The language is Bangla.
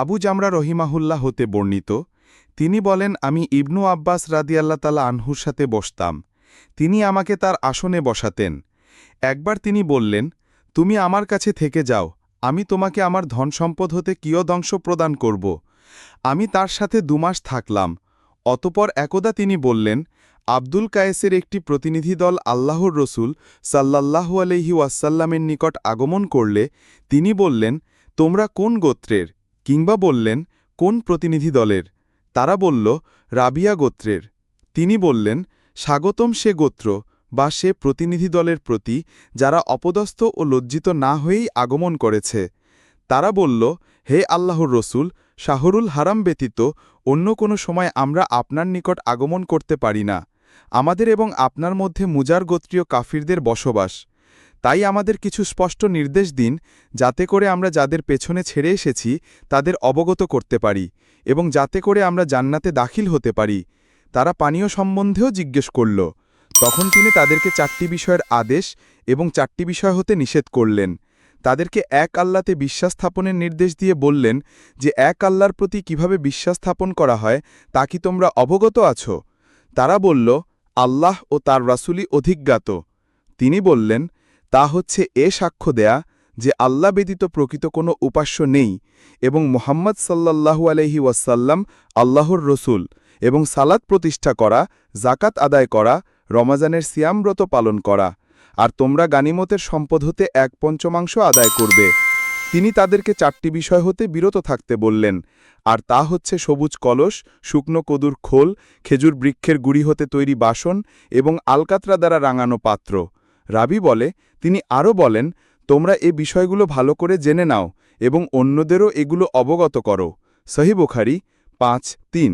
আবু জামরা রহিমাহুল্লাহ হতে বর্ণিত, তিনি বলেন, আমি ইবনু আব্বাস রাদিয়াল্লা তালা আনহুর সাথে বসতাম। তিনি আমাকে তার আসনে বসাতেন। একবার তিনি বললেন, তুমি আমার কাছে থেকে যাও, আমি তোমাকে আমার ধন সম্পদ হতে কিয়দংশ প্রদান করব? আমি তার সাথে দুমাস থাকলাম অতপর একদা তিনি বললেন, আব্দুল কায়েসের একটি প্রতিনিধি দল আল্লাহর রসুল সাল্লাল্লাহু আলহি ওয়াসাল্লামের নিকট আগমন করলে তিনি বললেন, তোমরা কোন গোত্রের? কিংবা বললেন, কোন প্রতিনিধি দলের? তারা বলল, রাবিয়া গোত্রের। তিনি বললেন, স্বাগতম সে গোত্র বা সে প্রতিনিধি দলের প্রতি যারা অপদস্থ ও লজ্জিত না হয়েই আগমন করেছে। তারা বলল, হে আল্লাহর রসুল, শাহরুল হারাম ব্যতীত অন্য কোনো সময় আমরা আপনার নিকট আগমন করতে পারি না। আমাদের এবং আপনার মধ্যে মুজার গোত্রীয় কাফিরদের বসবাস। তাই আমাদের কিছু স্পষ্ট নির্দেশ দিন, যাতে করে আমরা যাদের পেছনে ছেড়ে এসেছি, তাদের অবগত করতে পারি এবং যাতে করে আমরা জান্নাতে দাখিল হতে পারি। তারা পানীয় সম্বন্ধেও জিজ্ঞেস করল। তখন তিনি তাদেরকে চারটি বিষয়ের আদেশ এবং চারটি বিষয় হতে নিষেধ করলেন। তাদেরকে এক আল্লাতে বিশ্বাস স্থাপনের নির্দেশ দিয়ে বললেন যে, এক আল্লাহর প্রতি কীভাবে বিশ্বাস স্থাপন করা হয়, তা কি তোমরা অবগত আছো? তারা বলল, আল্লাহ ও তার রাসুলি অধিজ্ঞাত। তিনি বললেন তা হচ্ছে এ সাক্ষ্য দেয়া যে আল্লাহ ব্যতীত প্রকৃত কোনো উপাস্য নেই এবং মোহাম্মদ সাল্লাল্লাহু আলহি ওয়াসাল্লাম আল্লাহর রসুল এবং সালাত প্রতিষ্ঠা করা জাকাত আদায় করা, রমাজানের সিয়ামব্রত পালন করা। আর তোমরা গানিমতের সম্পদ হতে এক পঞ্চমাংশ আদায় করবে। তিনি তাদেরকে চারটি বিষয় হতে বিরত থাকতে বললেন, আর তা হচ্ছে সবুজ কলস, শুকনো কদুর খোল, খেজুর বৃক্ষের গুড়ি হতে তৈরি বাসন এবং আলকাতরা দ্বারা রাঙানো পাত্র। রাবি বলে, তিনি আরও বলেন, তোমরা এ বিষয়গুলো ভালো করে জেনে নাও এবং অন্যদেরও এগুলো অবগত করো। সহিবুখারি পাঁচ তিন।